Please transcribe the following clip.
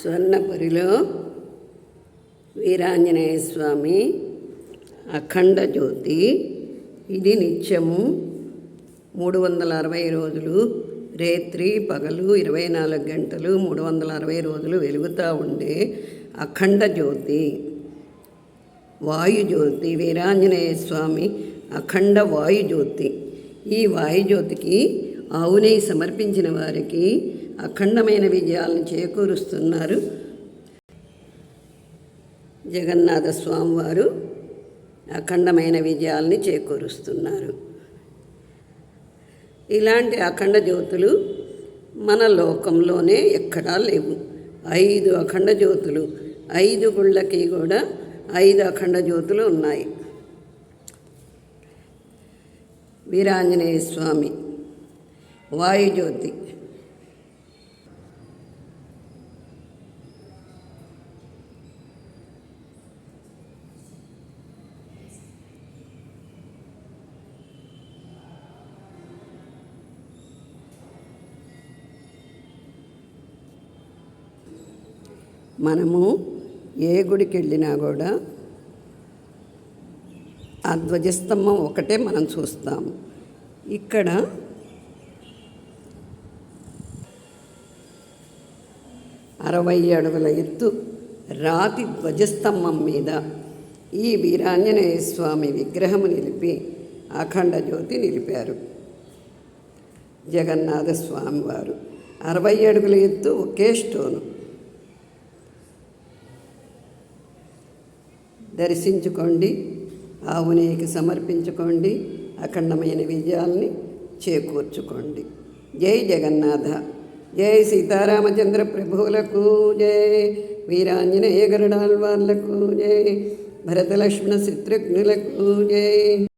స్వర్ణపురిలో వీరాంజనేయ స్వామి అఖండ జ్యోతి. ఇది నిత్యము మూడు వందల అరవై రోజులు రేత్రి పగలు ఇరవై నాలుగు గంటలు మూడు వందల అరవై రోజులు వెలుగుతూ ఉండే అఖండ జ్యోతి. వాయుజ్యోతి వీరాంజనేయ స్వామి అఖండ వాయుజ్యోతి ఈ వాయుజ్యోతికి ఆవునే సమర్పించిన వారికి అఖండమైన విజయాలను చేకూరుస్తున్నారు. జగన్నాథ స్వామి వారు అఖండమైన విజయాల్ని చేకూరుస్తున్నారు. ఇలాంటి అఖండ జ్యోతులు మన లోకంలోనే ఎక్కడా లేవు. ఐదు అఖండ జ్యోతులు ఐదు గుళ్ళకి కూడా ఐదు అఖండ జ్యోతులు ఉన్నాయి. వీరాంజనేయ స్వామి వాయుజ్యోతి మనము ఏ గుడికి వెళ్ళినా కూడా ఆ ధ్వజస్తంభం ఒకటే మనం చూస్తాము ఇక్కడ అరవై అడుగుల ఎత్తు రాతి ధ్వజస్తంభం మీద ఈ వీరాంజనేయ స్వామి విగ్రహము నిలిపి అఖండ జ్యోతి నిలిపారు. జగన్నాథ స్వామివారు. అరవై అడుగుల ఎత్తు ఒకే స్టోను. దర్శించుకోండి. ఆవునేకి సమర్పించుకోండి. అఖండమైన విజయాల్ని చేకూర్చుకోండి. జై జగన్నాథ. జై సీతారామచంద్ర ప్రభువులకు. జై వీరాంజనేయ గరుడాల్వార్లకు జై భరతలక్ష్మణ శత్రుఘ్నులకు. జై